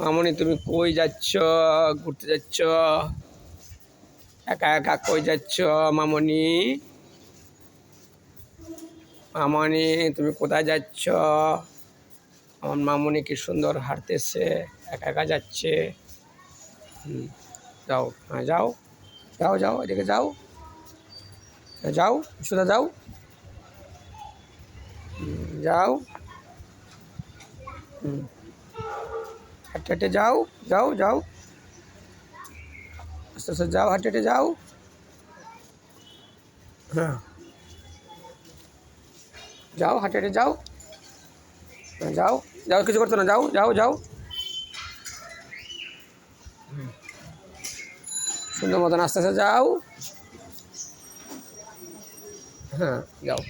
মামনি তুমি কই যাচ্ছ? ঘুরতে যাচ্ছ? একা একা কই যাচ্ছ মামনি? মামনি তুমি কোথায় যাচ্ছ? আমার মামনি কি সুন্দর হাঁটতেছে একা একা যাচ্ছে? যাও হ্যাঁ যাও যাও যাও এদিকে যাও হ্যাঁ, যাও সোজা যাও যাও হুম হাঁটে হাঁটে যাও যাও যাও আস্তে আস্তে যাও হাঁটে হাঁটে যাও হ্যাঁ যাও হাঁটে হাঁটে যাও হ্যাঁ, যাও যাও কিছু করতো না যাও যাও যাও হুম। সুন্দর মতন আস্তে আস্তে যাও হ্যাঁ যাও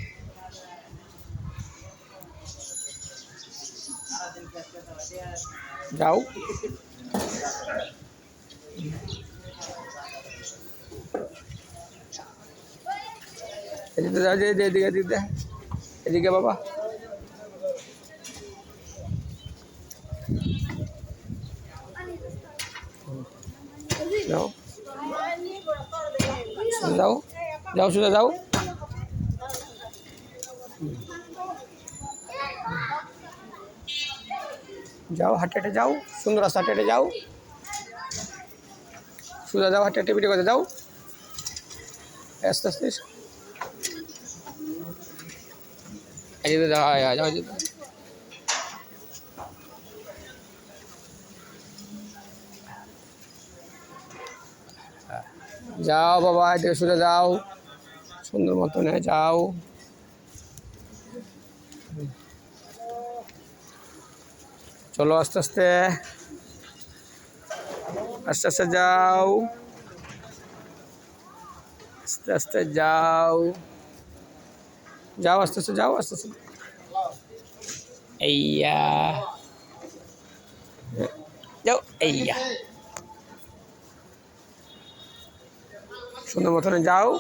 যাও এদিকে যাও যে এদিকে এদিকে এদিকে এদিকে বাবা যাও সোজা যাও যাও সোজা যাও যাও হাঁটে হাঁটে যাও, সুন্দর রাস্তা হাঁটে হাঁটে যাও। সোজা যাও হাঁটে হাঁটে পিটে কথা যাও। আস্তে আস্তে। এই যাও যাও এই যাও বাবা এদিকে সোজা যাও। সুন্দর মতন যাও। চলো আস্তে আস্তে। আস্তে আস্তে যাও। আস্তে আস্তে যাও। যাও, আস্তে আস্তে যাও, আস্তে আস্তে। এইয়া। যাও, এইয়া। সুন্দর মতনে যাও।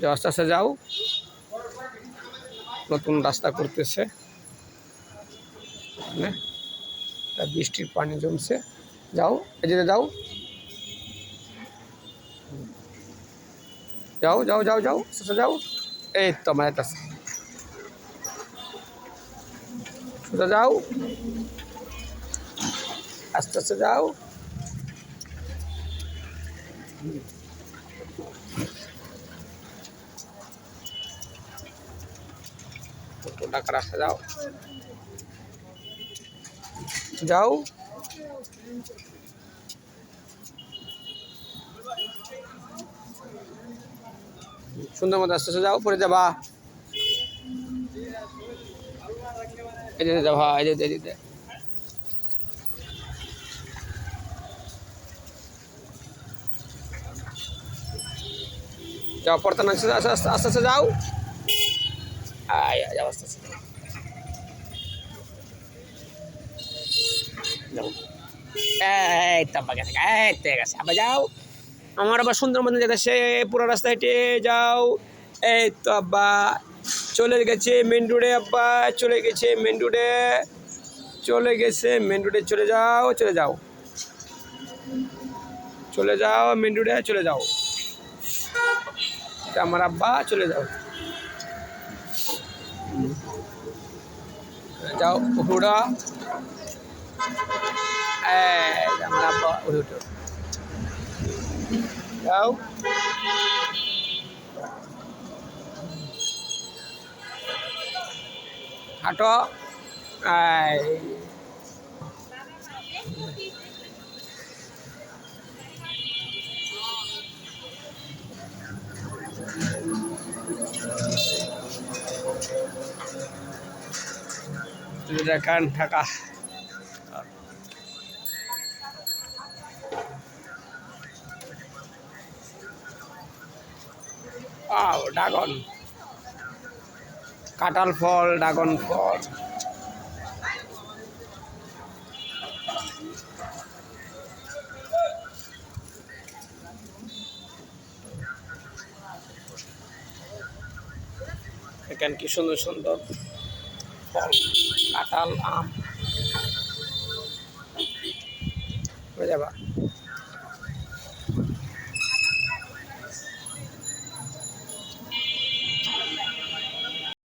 যাও, আস্তে আস্তে যাও। নতুন রাস্তা করতেছে। এখানে তা বৃষ্টির পানি জমছে। যাও এদিকে যাও। যাও যাও যাও যাও সোজা যাও। এই তো আমার কাছে। যাও। আস্তে আস্তে যাও। টোটো টাকা রাস্তা যাও। যাও। সুন্দর মতো আস্তে আস্তে যাও পরে যাবা। যে যাবা, এই যে যাও, পড়তে না আস্তে আস্তে যাও। আয় আব্বা গেছে, এই আবার যাও। আমার আবার সুন্দর মতন যেতে, সে পুরো রাস্তা যাও। এই তো, আব্বা, চলে গেছে মেন রোডে আব্বা, চলে গেছে মেন রোডে চলে গেছে মেন রোডে চলে যাও চলে যাও। চলে যাও মেন রোডে চলে যাও। আমার আব্বা, চলে যাও। যাও যে আমার উঠে যাও। হাঁটো। দেখান ঢাকা ড্রাগন। কাঁঠাল ফল ড্রাগন ফল। এখানে কি সুন্দর সুন্দর ফল। কাঁঠাল আম। বুঝে যাবা।